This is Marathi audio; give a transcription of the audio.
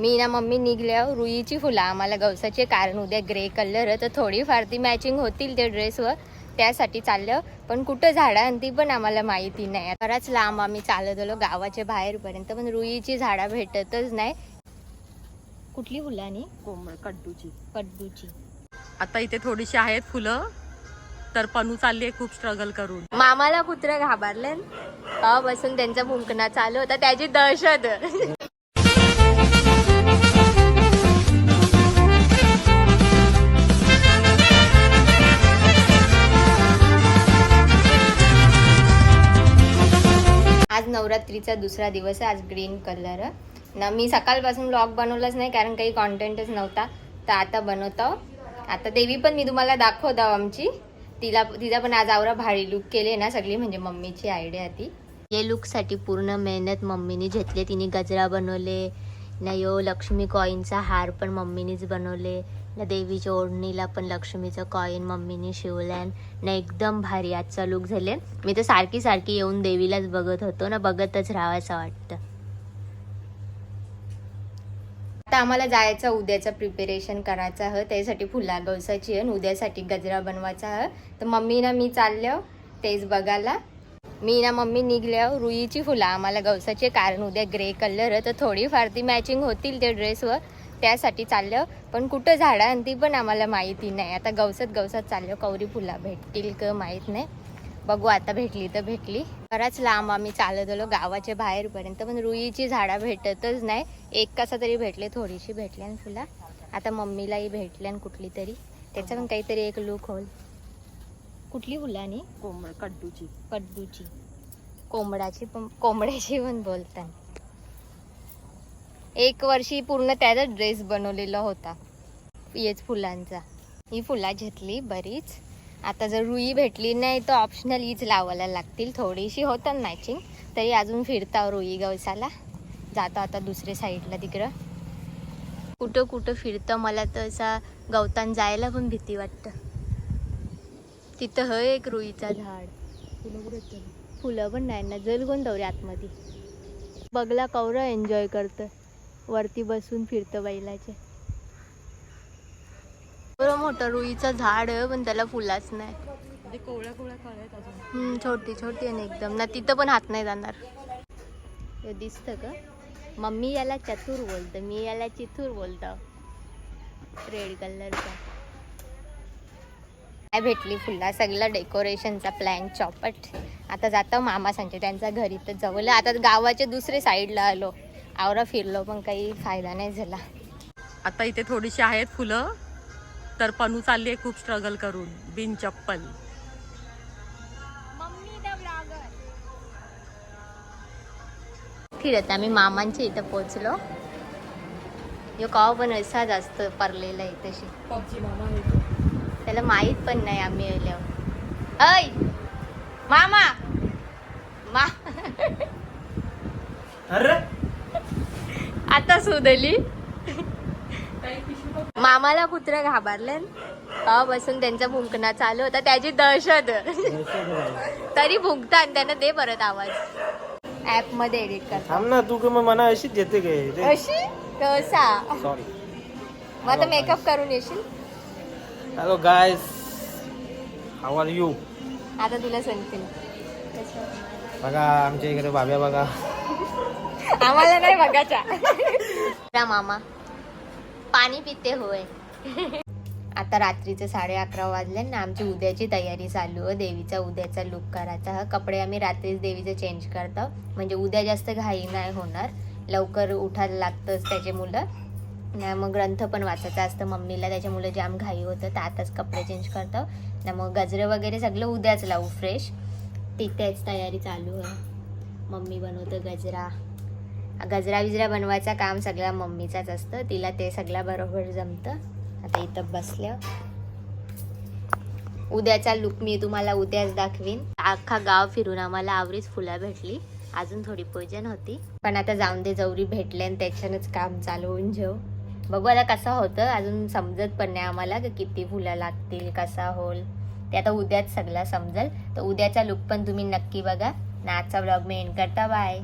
मी ना मम्मी निघल्या रुईची फुलं. आम्हाला गवसाचे कारण उद्या ग्रे कलर तर थोडीफार ती मॅचिंग होतील ते ड्रेसवर त्यासाठी चाललं. पण कुठं झाडं आणि ती पण आम्हाला माहिती नाही. बराच लांब आम्ही चालत आलो गावाच्या बाहेरपर्यंत पण रुईची झाडं भेटतच नाही. कुठली फुलं आणि? कोमळ कड्डूची. कड्डूची. आता इथे थोडीशी आहेत फुलं तर पनू चालली आहे खूप स्ट्रगल करून. मामाला कुत्र घाबरले बसून त्यांचा भुंकणा चालू होता. त्याची दहशत. नवरात्रीचा दुसरा दिवस आहे आज ग्रीन कलर ना मी सकाळपासून ब्लॉग बनवलाच नाही कारण काही कॉन्टेंटच नव्हता. तर आता बनवतो. आता देवी पण मी तुम्हाला दाखवतो आमची. तिला तिचा पण आज आवरा भारी लुक केले ना सगळी म्हणजे मम्मीची आयडिया ती. हे लुकसाठी पूर्ण मेहनत मम्मीने घेतली तिने गजरा बनवले ना यो लक्ष्मी कॉईनचा हार पण मम्मीनेच बनवले. देवीच्या ओढणीला पण लक्ष्मीचं कॉईन मम्मीने शिवल्यान ना एकदम भारी आजचा लुक झाले मी तर सारखी सारखी येऊन देवीलाच बघत होतो ना बघतच राहावायचं वाटतं. आता आम्हाला जायचं उद्याचं प्रिपेरेशन करायचं आहे त्यासाठी फुला गवसाची आहे आणि उद्यासाठी गजरा बनवायचा आहे. तर मम्मी ना मी चाललो तेच बघायला. मी ना मम्मी निघल्या रुईची फुलं आम्हाला गवसाची कारण उद्या ग्रे कलर आहे तर थोडीफार ती मॅचिंग होतील ते ड्रेसवर त्यासाठी चाललं. पण कुठं झाडं आणि ती पण आम्हाला माहिती नाही. आता गवसत गवसत चाललं. कवरी फुला भेटतील का माहीत नाही. बघू आता भेटली तर भेटली. बराच लांब आम्ही चालत आलो गावाच्या बाहेरपर्यंत. पण रुईची झाडं भेटतच नाही. एक कसा तरी भेटले थोडीशी भेटली आणि फुला. आता मम्मीलाही भेटली आणि कुठली तरी. त्याचा पण काहीतरी एक लुक होईल. कुठली फुलं आणि? कोमळ कड्डूची. कड्डूची. कोंबडाची पण कोंबड्याची पण बोलतात एक वर्षी पूर्ण त्याचा ड्रेस बनवलेला होता. हेच फुलांचा. ही फुला घेतली बरीच. आता जर रुई भेटली नाही तर ऑप्शनल हीच लावायला लागतील. थोडीशी होतात मॅचिंग तरी अजून फिरता रुई गवसाला. जातो आता दुसऱ्या साईडला तिकडं. कुठं कुठं फिरतं मला तर असा गवतान जायला पण भीती वाटतं. तिथं ह एक रुईचा झाड. फुलं पण नाही ना जल कोण दौरे आतमध्ये. बगला कवरं एन्जॉय करतं. वरती बसून फिरतं बैलाचे. बरं मोठं रुईचं झाड पण त्याला फुलाच नाही. कोवळ्या कोवळ्या छोटी छोटी आहे ना एकदम. ना तिथं पण हात नाही जाणार. हे दिसतं का? मम्मी याला चतुर बोलतं मी याला चितूर बोलतो. रेड कलरचा काय भेटली फुला? सगळं डेकोरेशनचा प्लॅन चॉपट. आता जातं मामा सांगते त्यांच्या घरी तर जवळ. आता गावाच्या दुसऱ्या साईडला आलो. आवरा फिरलो पण काही फायदा नाही झाला. आता इथे थोडीशी आहेत फुलं तर पनू चालली आहे खूप स्ट्रगल करून बिन चप्पल. फिरत आम्ही मामांच्या इथं पोचलो यो काव पण असाच असतं परलेला आहे तशी. त्याला माहीत पण नाही आम्ही आल्यावर. ऐ! मामा! मा अरे! आता सुधली मामाला कुत्र घाबरले बसून त्यांचा भुंकणा चालू होता. त्याची दहशत. तरी भुंकतात त्यांना दे परत आवाज. ऍपमध्ये एडिट कर. ना तू का मग मना अशीच काय? अशी? कसा सॉरी मग आता मेकअप करून येशील? Hello guys how are you आता तुला सांगतील बघा आमच्या इकडे बाब्या बघा. आम्हाला नाही बघायच्या रा मामा पाणी पिते होय. आता रात्रीचे साडे अकरा वाजले ना आमची उद्याची तयारी चालू आहे. देवीचा उद्याचा लुक करायचा हा कपडे आम्ही रात्रीच देवीचे चेंज करतो. म्हणजे उद्या जास्त घाई नाही होणार. लवकर उठायला लागतंच त्याचे मुलं. ना मग ग्रंथ पण वाचायचा असतं मम्मीला. त्याच्या मुलं जाम घाई होतं. तर आताच कपडे चेंज करतो. ना मग गजरे वगैरे सगळं उद्याच लावू फ्रेश तिथेच तयारी चालू आहे. मम्मी बनवतं गजरा. गजरा विजरा बनवायचं काम सगळ्या मम्मीचाच असतं. तिला ते सगळं बरोबर जमतं. आता इथं बसलं उद्याचा लुक मी तुम्हाला उद्याच दाखवीन. अख्खा गाव फिरून आम्हाला आवरीच फुलं भेटली. अजून थोडी पूजन होती. पण आता जाऊन दे जवरी भेटले आणि त्याच्यानंच काम चालू होऊन जेव बघू आता कसं होतं. अजून समजत पण नाही आम्हाला की किती फुलं लागतील कसा होल ते आता उद्याच सगळं समजेल. तर उद्याचा लुक पण तुम्ही नक्की बघा. ना आजचा ब्लॉग मी करता. बाय